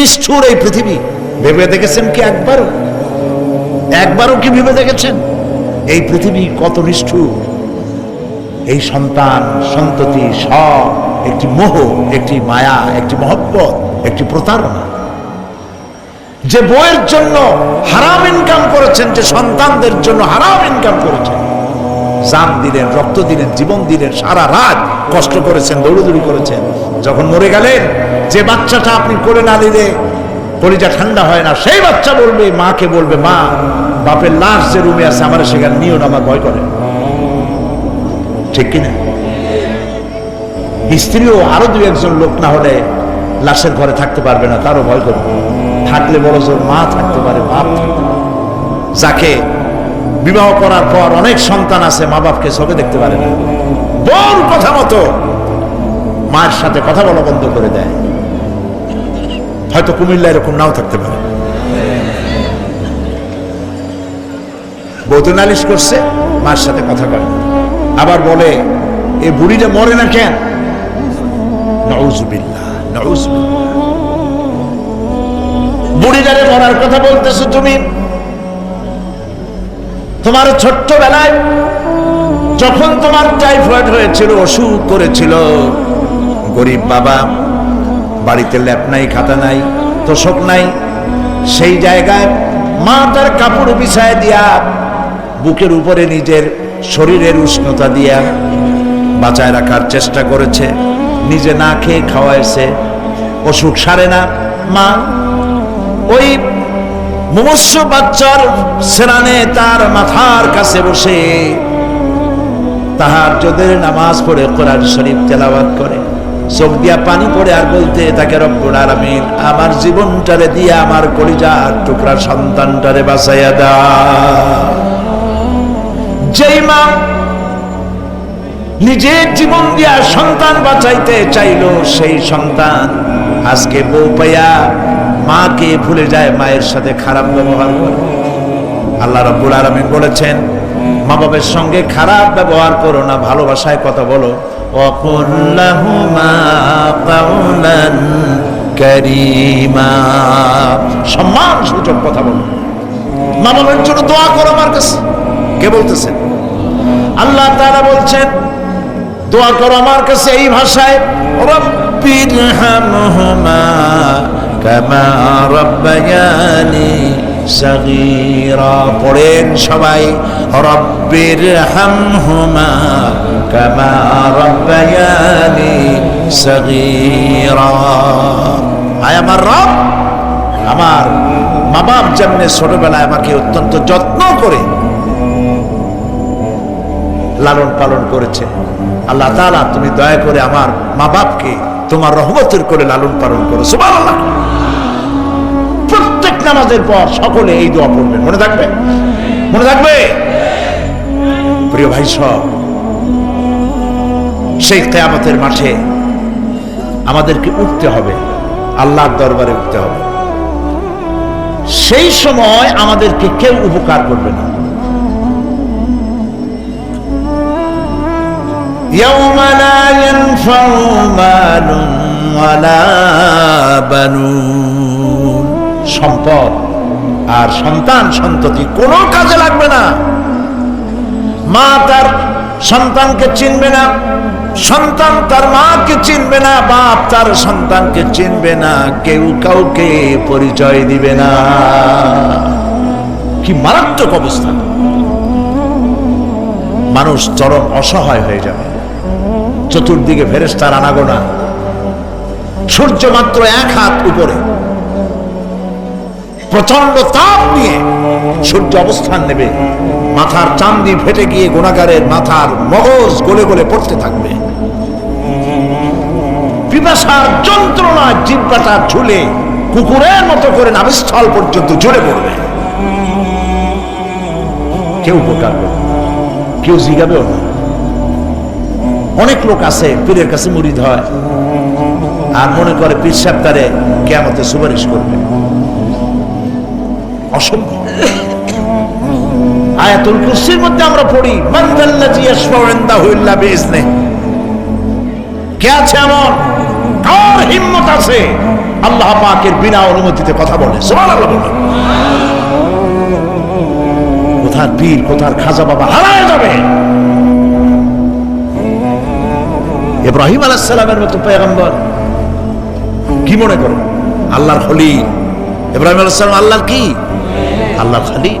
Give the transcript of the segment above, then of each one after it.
নিষ্ঠুর এই পৃথিবী। ভেবে দেখেছেন কি একবারও? একবারও কি ভেবে দেখেছেন? এই পৃথিবী কত নিষ্ঠুর? এই সন্তান, সন্ততি সব একটি মোহ, একটি মায়া, একটি মহব্বত, একটি প্রতারণা। যে বইয়ের জন্য হারাম ইনকাম করেছেন, যে সন্তানদের জন্য হারাম ইনকাম করেছেন, জান দিলেন, রক্ত দিলেন, জীবন দিলেন, সারা রাত কষ্ট করেছেন, দৌড়দৌড়ি করেছেন, যখন মরে গেলেন যে বাচ্চাটা আপনি করে না দিলে কলিজা ঠান্ডা হয় না, সেই বাচ্চা বলবে, মাকে বলবে, মা, বাপের লাশ যে রুমে আছে, আমার সেখানে নিও না আমার ভয় করে। ঠিক কিনা? স্ত্রীও আরও দু একজন লোক না হলে লাশের ঘরে থাকতে পারবে না, তারও ভয় করবে থাকলে বড় জোর মা থাকতে পারে, বাপ যাকে বিবাহ করার পর অনেক সন্তান আছে, মা বাপকে সবে দেখতে পারে না। বল কথা মতো মায়ের সাথে কথা বলা বন্ধ করে দেয়। হয়তো কুমিল্লা এরকম নাও থাকতে পারে। বৌদ্ধ নালিশ করছে, মার সাথে কথা না। আবার বলে, এ বুড়িটা মরে না কেন? বুড়িটারে মরার কথা বলতেছো তুমি? তোমার ছোট্টবেলায় যখন তোমার টাইফয়েড হয়েছিল, অসুখ করেছিল, গরিব বাবা বাড়িতে ল্যাপ নাই, খাতা নাই, তোষক নাই। সেই জায়গায় মা তার কাপড় বিছায় দিয়া, বুকের উপরে নিজের শরীরের উষ্ণতা দিয়া বাঁচায় রাখার চেষ্টা করেছে। নিজে না খেয়ে খাওয়াইছে। অসুখ সারে না। মা, ওই মুমস্য বাচ্চার সেরানে তার মাথার কাছে বসে তাহার যোদের নামাজ পড়ে কোরআন শরীফ তেলাওয়াত করে। চোখ দিয়া পানি পড়ে আর বলতে তাকে রব্বুল আলামিন আমার জীবনটারে দিয়ে, আমার কলিজার টুকরা সন্তানটারে বাঁচাইয়া দা। যেই মা নিজের জীবন দিয়া সন্তান বাঁচাইতে চাইলো, সেই সন্তান আজকে বউ পাইয়া মাকে ভুলে যায়, মায়ের সাথে খারাপ ব্যবহার করে। আল্লাহ রাব্বুল আলামিন বলেছেন, মা বাবার সঙ্গে খারাপ ব্যবহার করো না, ভালোবাসায় কথা বলো। وَقُلْ لَهُمَا قَوْلًا كَرِيمًا সম্মান সূচক কথা বলো মা বাবার জন্য দোয়া করো আমার কাছে কে বলতেছেন আল্লাহ তাআলা বলছেন দোয়া করো আমার কাছে এই ভাষায় রব্বির হামহুমা কামা রব্বায়ানি সগীরা পড়েন সবাই রব্বির হামহুমা কামা রব্বায়ানি সগীরা আয় আমার রব, আমার মা বাপ যেমনি ছোটবেলায় আমাকে অত্যন্ত যত্ন করে লালন পালন করেছে, আল্লাহ তাআলা তুমি দয়া করে আমার মা বাপকে তোমার রহমতের করে লালন পালন করো। সুবহানাল্লাহ। প্রত্যেক নামাজের পর সকলে এই দোয়া পড়বেন। মনে থাকবে? মনে থাকবে? প্রিয় ভাই সব সেই কেয়ামতের মাঠে আমাদেরকে উঠতে হবে আল্লাহর দরবারে উঠতে হবে সেই সময় আমাদেরকে কেউ উপকার করবে না يوم لا ينفع مال ولا بنون সম্পদ আর সন্তান সন্ততি কোনো কাজে লাগবে না মা তার সন্তানকে চিনবে না। সন্তান তার মাকে চিনবে না, বাপ তার সন্তানকে চিনবে না, কেউ কাউকে পরিচয় দিবে না। কি মারাত্মক অবস্থা। মানুষ চরম অসহায় হয়ে যাবে। চতুর্দিকে ফেরেস্তার আনাগোনা। সূর্য মাত্র এক হাত উপরে। প্রচণ্ড তাপ নিয়ে সূর্য অবস্থান নেবে। মাথার চান্দি ফেটে গিয়ে গোনাগারের মাথার মগজ গলে গলে পড়তে থাকবে। পিপাসার যন্ত্রণা জিব্বাটা ঝুলে কুকুরের মতো করে নাভিস্থল পর্যন্ত ঝরে পড়বে। কেউ উপকার কেউ জিগাবেও না। অনেক লোক আছে, পীরের কাছে মুরিদ হয় আর মনে করে পীর সাহেব তারে কেমতে সুপারিশ করবে। অসম্ভব। আয়াতুল কুরসির মধ্যে আমরা পড়ি, মান যাল্লাযী ইয়াশফাউ ইনদাহু ইল্লা বিইজনিহি। কে আছে এমন? কার হিম্মত আছে? আল্লাহ পাকের বিনা অনুমতিতে কথা বলে। সুবহানাল্লাহ। কোথার পীর, কোথার খাজা বাবা হারায় যাবে? ইব্রাহিম আলাইসালামের মতো পেগম্বর কি মনে করেন? আল্লাহর খলিল ইব্রাহিম আলাইসালাম আল্লাহর কি? আল্লাহর খলিল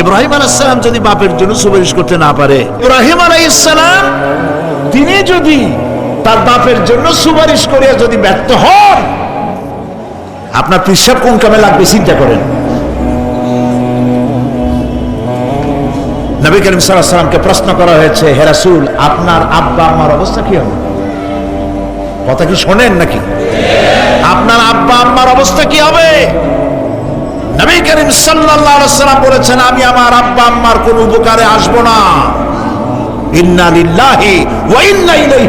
ইব্রাহিম আলাইসালাম যদি বাপের জন্য সুপারিশ করতে না পারে, ইব্রাহিম আলাইসালাম তিনি যদি তার বাপের জন্য সুপারিশ করে যদি ব্যর্থ হন, আপনার পিসাব কোন কামে লাগবে চিন্তা করেন। নবী করিম সাল্লাহ সাল্লামকে প্রশ্ন করা হয়েছে হেরাসুল আপনার আব্বা আমার অবস্থা কি হবে? কথা কি শোনেন নাকি? আপনার আব্বা আম্মার অবস্থা কি হবে? নবী করিম বলেছেন, আমি আমার আব্বা আম্মার কোন উপকারে না। ওয়া ইন্না ইলাইহি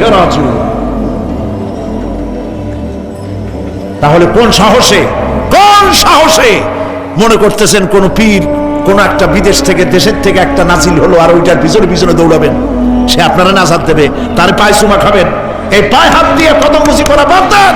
তাহলে কোন সাহসে কোন সাহসে মনে করতেছেন কোন পীর, কোন একটা বিদেশ থেকে, দেশের থেকে একটা নাজিল হলো আর ওইটার পিছনে পিছনে দৌড়াবেন? সে আপনারা নাজাত দেবে, তার পায়ে চুমা খাবেন। এই পায়ে হাত দিয়ে কদম মুসি করা বাদ দেন।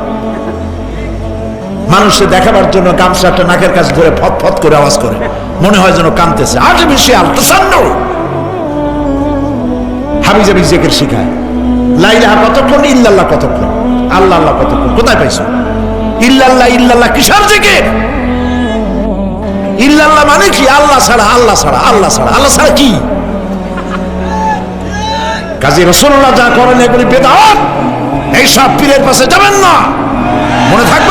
মানুষে দেখাবার জন্য গামছাটা নাকের কাছে ধরে ফত ফত করে আওয়াজ করে। মনে হয় যেন কানতেছে আর্টিফিশিয়াল তাসান্ন। হাবিজাবি জেকের শিখায়। লাইলাহা কতক্ষণ? ইল্লাল্লাহ কতক্ষণ? আল্লাহ আল্লাহ কতক্ষণ? কোথায় পাইছো? ইল্লাল্লাহ ইল্লাল্লাহ কিসের জেকের? ইল্লাল্লাহ মানে কি? আল্লাহ ছাড়া আল্লাহ ছাড়া আল্লাহ ছাড়া। আল্লাহ ছাড়া কি? কাজী রসুল্লাহ যা করেন এগুলি বেদাত। এই সব পীরের পাশে যাবেন না। মনে থাকবে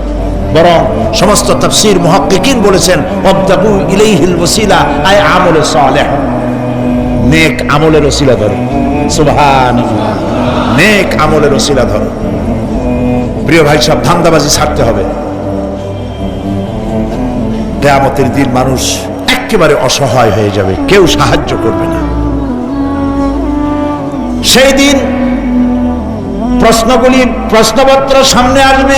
বরং সমস্ত তাফসীর মুহাক্কিকিন বলেছেন অবতাগু ইলাইহিল ওসিলা আয় নেক আমলের ওসিলা ধরো। সুবহান নেক আমলের ওসিলা ধরো। প্রিয় ভাই, সব ধান্দাবাজি ছাড়তে হবে। কেয়ামতের দিন মানুষ একেবারে অসহায় হয়ে যাবে, কেউ সাহায্য করবে না। সেই দিন প্রশ্নগুলি, প্রশ্নপত্র সামনে আসবে।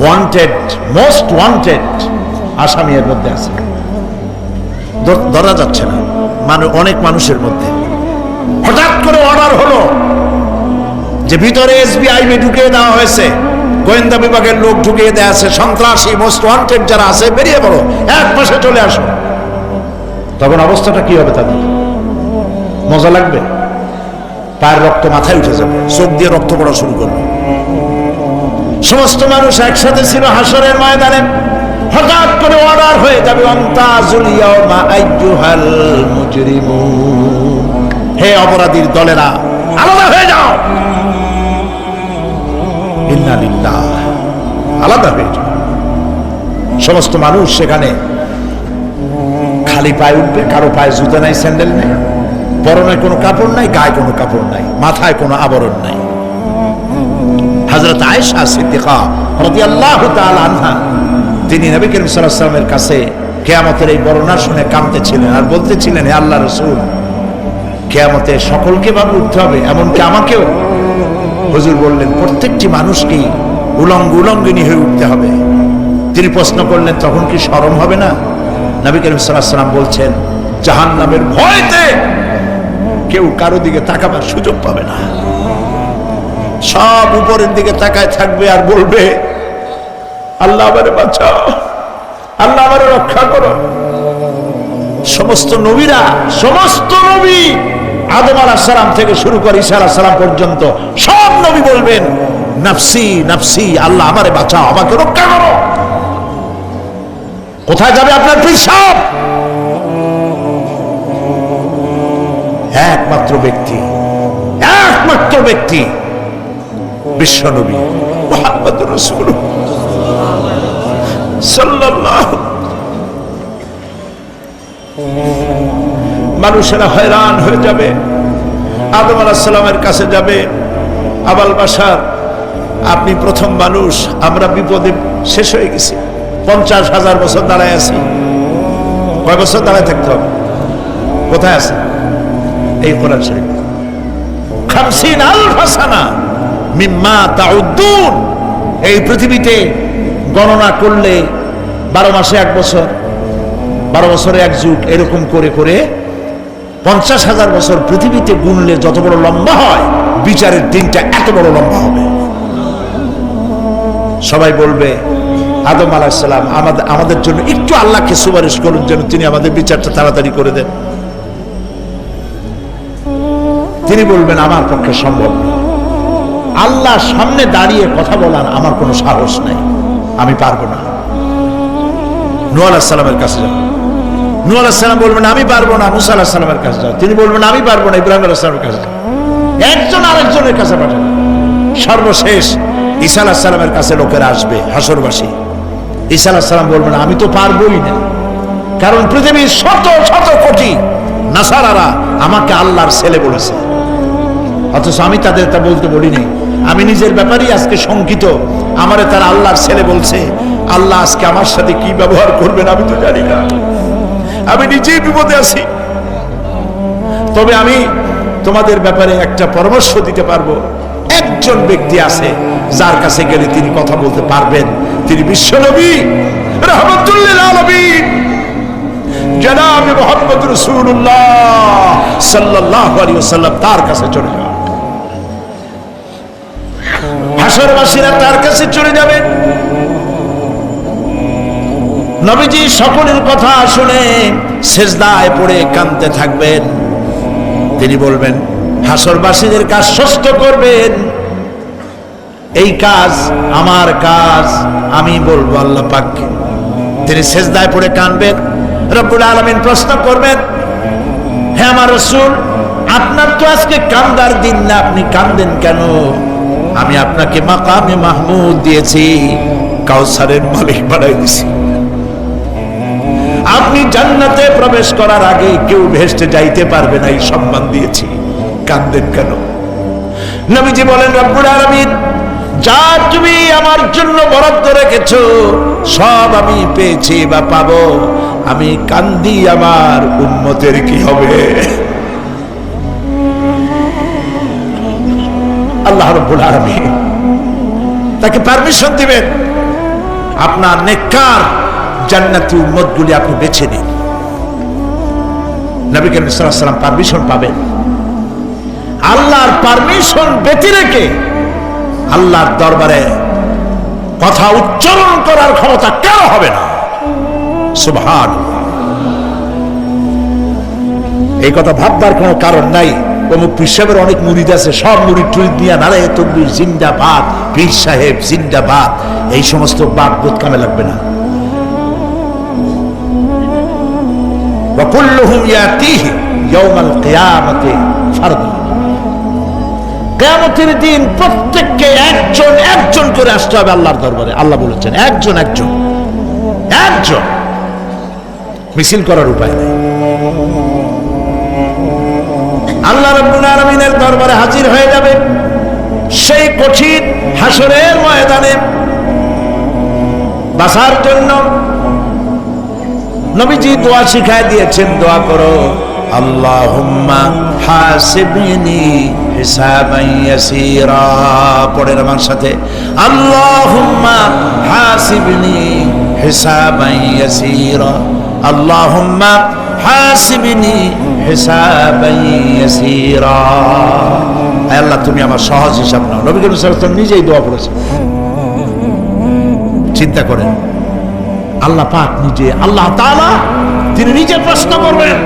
ওয়ান্টেড মোস্ট ওয়ান্টেড আসামি এর মধ্যে আছে। ধর- যাচ্ছে না। মানে অনেক মানুষের মধ্যে। হঠাৎ করে অর্ডার হলো যে ভিতরে এসবিআই ঢুকিয়ে দেওয়া হয়েছে। গোয়েন্দা বিভাগের লোক ঢুকিয়ে দেওয়া আছে। সন্ত্রাসী মোস্ট ওয়ান্টেড যারা আছে, বেরিয়ে পড়ো। এক মাসে চলে আসো। তখন অবস্থাটা কি হবে তাদের? মজা লাগবে? পায়ের রক্ত মাথায় উঠে যাবে। চোখ দিয়ে রক্ত পড়া শুরু করবে। সমস্ত মানুষ একসাথে ছিল হাসরের ময়দানে। হঠাৎ করে অর্ডার হয়ে যাবে হে অপরাধীর দলেরা, আলাদা হয়ে যাও। আলাদা হয়ে যাবে সমস্ত মানুষ সেখানে খালি পায়ে উঠবে, কারও পায়ে জুতো নাই, স্যান্ডেল নেই, পরনে কোনো কাপড় নাই, গায়ে কোনো কাপড় নাই, মাথায় কোনো আবরণ নাই। হজরত আয়েশা সিদ্দিকা রাদিয়াল্লাহু তাআলা আনহা, তিনি নবী করিম সাল্লাল্লাহু ওয়াসাল্লামের কাছে কিয়ামতের এই বর্ণনা শুনে কাঁদতেছিলেন আর বলতেছিলেন, হে আল্লাহ রাসূল, কিয়ামতে সকলকে ভাবে উঠতে হবে, এমনকি আমাকেও। হুজুর বললেন, প্রত্যেকটি মানুষকেই উলঙ্গ উলঙ্গিনী হয়ে উঠতে হবে। তিনি প্রশ্ন করলেন, তখন কি শরম হবে না? নবী করিম ওয়াসাল্লাম বলছেন, জাহান্নামের ভয়তে কেউ কারও দিকে তাকাবার সুযোগ পাবে না। সব উপরের দিকে তাকায় থাকবে আর বলবে, আল্লাহ আমারে বাঁচাও, আল্লাহ আমারে রক্ষা করো। সমস্ত নবীরা, সমস্ত নবী আদম আলাহ সালাম থেকে শুরু করে ঈসা আলাহ সালাম পর্যন্ত সব নবী বলবেন, নাফসি নাফসি, আল্লাহ আমারে বাঁচাও, আমাকে রক্ষা করো। কোথায় যাবে আপনার পিসাব একমাত্র ব্যক্তি একমাত্র ব্যক্তি বিশ্বনবী মোহাম্মদ রসুল মানুষেরা হয়রান হয়ে যাবে, আদম আলাহিসাল্লামের কাছে যাবে, আবাল বাসার আপনি প্রথম মানুষ, আমরা বিপদে শেষ হয়ে গেছি, পঞ্চাশ হাজার বছর দাঁড়ায় আছি। কয় বছর দাঁড়ায় থাকতে হবে? কোথায় আছে এই কোরআন শরীফ। খামসিন আলফাসানা মিম্মা তাউদ্দুন। এই পৃথিবীতে গণনা করলে বারো মাসে এক বছর, বারো বছরে এক যুগ, এরকম করে করে পঞ্চাশ হাজার বছর পৃথিবীতে গুনলে যত বড় লম্বা হয়, বিচারের দিনটা এত বড় লম্বা হবে। সবাই বলবে, আদম আলাহিসাল্লাম আমাদের আমাদের জন্য একটু আল্লাহকে সুপারিশ করুন যেন তিনি আমাদের বিচারটা তাড়াতাড়ি করে দেন। তিনি বলবেন, আমার পক্ষে সম্ভব না। আল্লাহ সামনে দাঁড়িয়ে কথা বলার আমার কোনো সাহস নাই। আমি পারব না। নু আলাহিসাল্লামের কাছে যাও। নু আলাহিসাল্লাম বলবেন, আমি পারব না। মুসা আলাহিসাল্লামের কাছে যাও। তিনি বলবেন, আমি পারব না। ইব্রাহিম আলাহিসাল্লামের কাছে যাও। একজন আরেকজনের কাছে পাঠান। সর্বশেষ ঈসা আলাহিসাল্লামের কাছে লোকেরা আসবে, হাসরবাসী। ঈসা আলাহিসাল্লাম বলবেন, আমি তো পারবোই না। কারণ পৃথিবীর শত শত কোটি নাসারারা আমাকে আল্লাহর ছেলে বলেছে। অথচ আমি তাদের তা বলতে বলিনি। আমি নিজের ব্যাপারেই আজকে শঙ্কিত। আমারে তার আল্লাহর ছেলে বলছে, আল্লাহ আজকে আমার সাথে কি ব্যবহার করবেন আমি তো জানি না। আমি নিজেই বিপদে আছি। তবে আমি তোমাদের ব্যাপারে একটা পরামর্শ দিতে পারব। একজন ব্যক্তি আছে, যার কাছে গেলে তিনি কথা বলতে পারবেন। তিনি বিশ্বনবী রহমতুল্লিল আলমিন। জনাব মোহাম্মদ রসুল্লাহ সাল্লাহ তার কাছে চলে যান। হাসরবাসীরা তার কাছে চলে যাবেন নবীজি সকলের কথা শুনে সেজদায় পড়ে কাঁদতে থাকবেন। তিনি বলবেন, হাসরবাসীদের কাজ সুস্থ করবেন। এই কাজ আমার কাজ, আমি বলব আল্লাহ পাককে। তিনি সেজদায় পড়ে কানবেন রব্বুল আলমিন প্রশ্ন করবেন হ্যাঁ আমার রসুল, আপনার তো আজকে কান্দার দিন না, আপনি কান্দেন কেন? আমি আপনাকে মাকামে মাহমুদ দিয়েছি। কাউসারের মালিক বানাই দিছি। আপনি জান্নাতে প্রবেশ করার আগে কেউ ভেস্টে যাইতে পারবে না, এই সম্মান দিয়েছি। কান্দেন কেন? নবীজি বলেন, রব্বুল আলামিন, যা তুমি আমার জন্য বরাদ্দ রেখেছো, সব আমি পেয়েছি বা পাবো। আমি কান্দি আমার উম্মতের কি হবে? আল্লাহ রব্বুল আলামিন। তাকে পারমিশন দিবেন, আপনার নেককার জান্নাতি উম্মতগুলি আপনি বেছে নিন। নবী সাল্লাম পারমিশন পাবেন। আল্লাহর পারমিশন ব্যতি রেখে আল্লাহর দরবারে কথা উচ্চারণ করার ক্ষমতা কেন হবে না? সুবহান এই কথা ভাববার কোনো কারণ নাই। অমুক পীর সাহেবের অনেক মুরিদ আছে সব মুরিদ টুরিদ নিয়ে নারায় তকবির জিন্দাবাদ পীর সাহেব জিন্দাবাদ এই সমস্ত বাদ বোধ কামে লাগবে না وكلهم ياتيه يوم القيامة فردا কেয়ামতের দিন প্রত্যেককে একজন একজন আসতে হবে আল্লাহর দরবারে আল্লাহ বলেছেন একজন একজন একজন মিছিল করার উপায় নেই আল্লাহ রব্বুল আলমিনের দরবারে হাজির হয়ে যাবে। সেই কঠিন হাসরের ময়দানে বাসার জন্য নবীজি দোয়া শিখায় দিয়েছেন, দোয়া করো, আল্লাহুম্মা হাসিবনি হিসাবান ইয়াসীরা। পড়েন আমার সাথে, আল্লাহুম্মা হাসিবনি হিসাবান ইয়াসীরা। আল্লাহুম্মা হাসিবনি হিসাবান ইয়াসীরা। আল্লাহ, তুমি আমার সহজ হিসাব নাও। নবী করিম সাল্লাল্লাহু নিজেই দোয়া করেছেন। চিন্তা করেন, আল্লাহ পাক নিজে, আল্লাহ তাআলা তিনি নিজে প্রশ্ন করবেন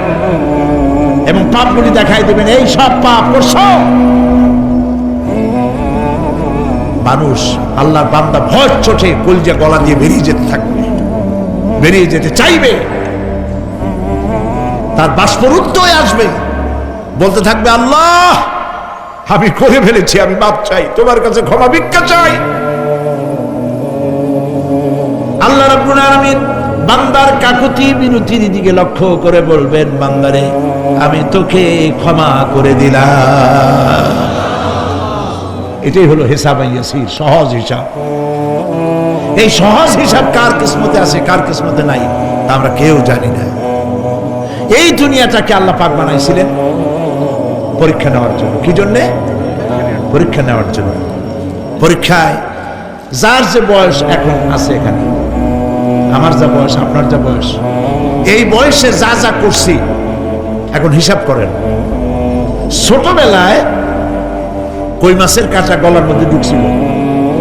এবং পাপগুলি দেখাই দেবেন, এই সব পাপ করছ? মানুষ, আল্লাহর বান্দা ভয় চোটে কলজা গলা দিয়ে বেরিয়ে যেতে থাকবে। বেরিয়ে যেতে চাইবে। তার বাষ্পরুদ্ধ হয়ে আসবে। বলতে থাকবে, আল্লাহ, আমি করে ফেলেছি, আমি মাপ চাই, তোমার কাছে ক্ষমা ভিক্ষা চাই। আল্লাহ রাব্বুল বান্দার কাকুতি বিনতির দিকে লক্ষ্য করে বলবেন, বান্দারে, আমি তোকে ক্ষমা করে দিলাম। এটাই হলো হিসাব সহজ হিসাব। এই সহজ হিসাব কার কিসমতে আছে, কার কিসমতে নাই, তা আমরা কেউ জানি না। এই দুনিয়াটাকে আল্লাহ পাক বানাইছিলেন পরীক্ষা নেওয়ার জন্য। কি জন্যে? পরীক্ষা নেওয়ার জন্য। পরীক্ষায় যার যে বয়স এখন আছে এখানে, আমার যা বয়স, আপনার যা বয়স, এই বয়সে যা যা করছি, এখন হিসাব করেন। ছোটবেলায় কই মাছের কাঁচা গলার মধ্যে ঢুকছিল,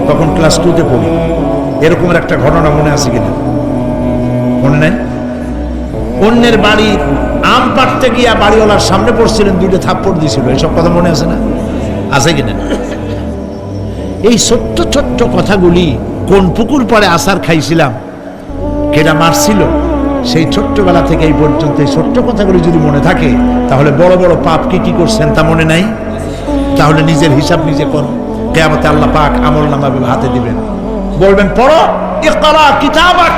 তখন ক্লাস টুতে পড়ি। এরকমের একটা ঘটনা মনে আছে কিনা? মনে নাই? অন্যের বাড়ি, আম পাড়তে গিয়া বাড়িওয়ালার সামনে পড়ছিলেন, দুইটা থাপ্পড় দিছিল এইসব কথা মনে আছে না? আছে কিনা এই ছোট্ট ছোট্ট কথাগুলি কোন পুকুর পরে আসার খাইছিলাম কেনা মারছিল, সেই ছোট্টবেলা থেকে এই পর্যন্ত এই ছোট্ট কথাগুলি যদি মনে থাকে, তাহলে বড় বড় পাপ কি কি করছেন তা মনে নাই? তাহলে নিজের হিসাব নিজে করো। কেয়ামতে আল্লাহ পাক আমল নামা হাতে দিবেন। বলবেন, পড়ো, ইকরা কিতাবাক।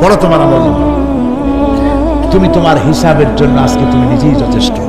পড়ো তোমার আমল নামা। তুমি তোমার হিসাবের জন্য আজকে তুমি নিজেই যথেষ্ট।